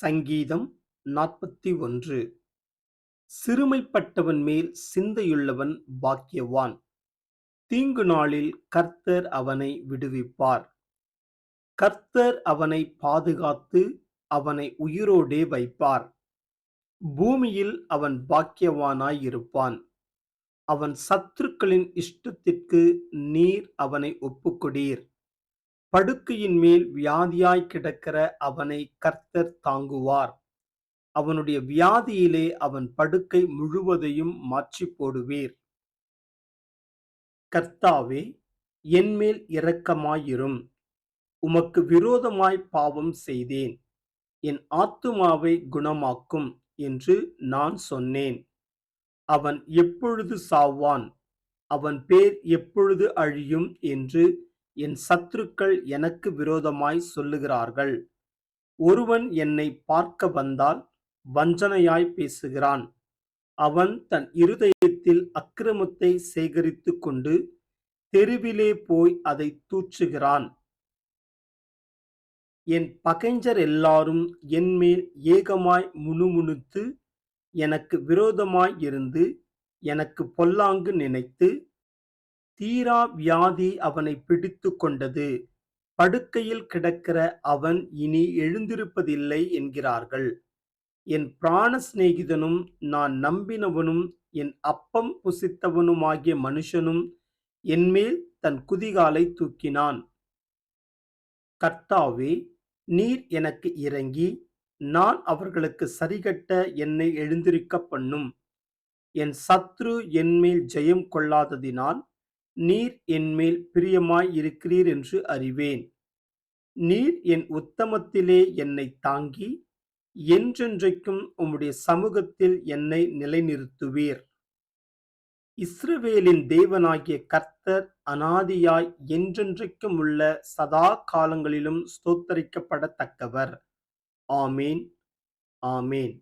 சங்கீதம் நாற்பத்தி ஒன்று. சிறுமைப்பட்டவன் மேல் சிந்தையுள்ளவன் பாக்கியவான். தீங்கு நாளில் கர்த்தர் அவனை விடுவிப்பார். கர்த்தர் அவனை பாதுகாத்து அவனை உயிரோடே வைப்பார். பூமியில் அவன் பாக்கியவானாயிருப்பான். அவன் சத்துருக்களின் இஷ்டத்திற்கு நீர் அவனை ஒப்புக்கொடீர். படுக்கையின் மேல் வியாதியாய் கிடக்கிற அவனை கர்த்தர் தாங்குவார். அவனுடைய வியாதியிலே அவன் படுக்கை முழுவதையும் மாற்றி போடுவீர். கர்த்தாவே என்மேல் இரக்கமாயிரும். உமக்கு விரோதமாய் பாவம் செய்தேன். என் ஆத்துமாவை குணமாக்கும் என்று நான் சொன்னேன். அவன் எப்பொழுது சாவான்? அவன் பேர் எப்பொழுது அழியும் என்று என் சத்துருக்கள் எனக்கு விரோதமாய் சொல்லுகிறார்கள். ஒருவன் என்னை பார்க்க வந்தால் வஞ்சனையாய் பேசுகிறான். அவன் தன் இருதயத்தில் அக்கிரமத்தை சேகரித்து கொண்டு தெருவிலே போய் அதை தூற்றுகிறான். என் பகைஞர் எல்லாரும் என்மேல் ஏகமாய் முணுமுணுத்து எனக்கு விரோதமாய் இருந்து எனக்கு பொல்லாங்கு நினைத்து தீரா வியாதி அவனை பிடித்து கொண்டது. படுக்கையில் கிடக்கிற அவன் இனி எழுந்திருப்பதில்லை என்கிறார்கள். என் பிராண சிநேகிதனும் நான் நம்பினவனும் என் அப்பம் புசித்தவனுமாகிய மனுஷனும் என்மேல் தன் குதிகாலை தூக்கினான். கர்த்தாவே நீர் எனக்கு இறங்கி நான் அவர்களுக்கு சரிகட்ட என்னை எழுந்திருக்க பண்ணும். என் சத்ரு என்மேல் ஜெயம் கொள்ளாததினால் நீர் என்மேல் பிரியமாய் இருக்கிறீர் என்று அறிவேன். நீர் என் உத்தமத்திலே என்னை தாங்கி என்றென்றைக்கும் உம்முடைய சமூகத்தில் என்னை நிலைநிறுத்துவீர். இஸ்ரவேலின் தேவனாகிய கர்த்தர் அனாதியாய் என்றென்றைக்கும் உள்ள சதா காலங்களிலும் ஸ்தோத்தரிக்கப்படத்தக்கவர். ஆமேன் ஆமேன்.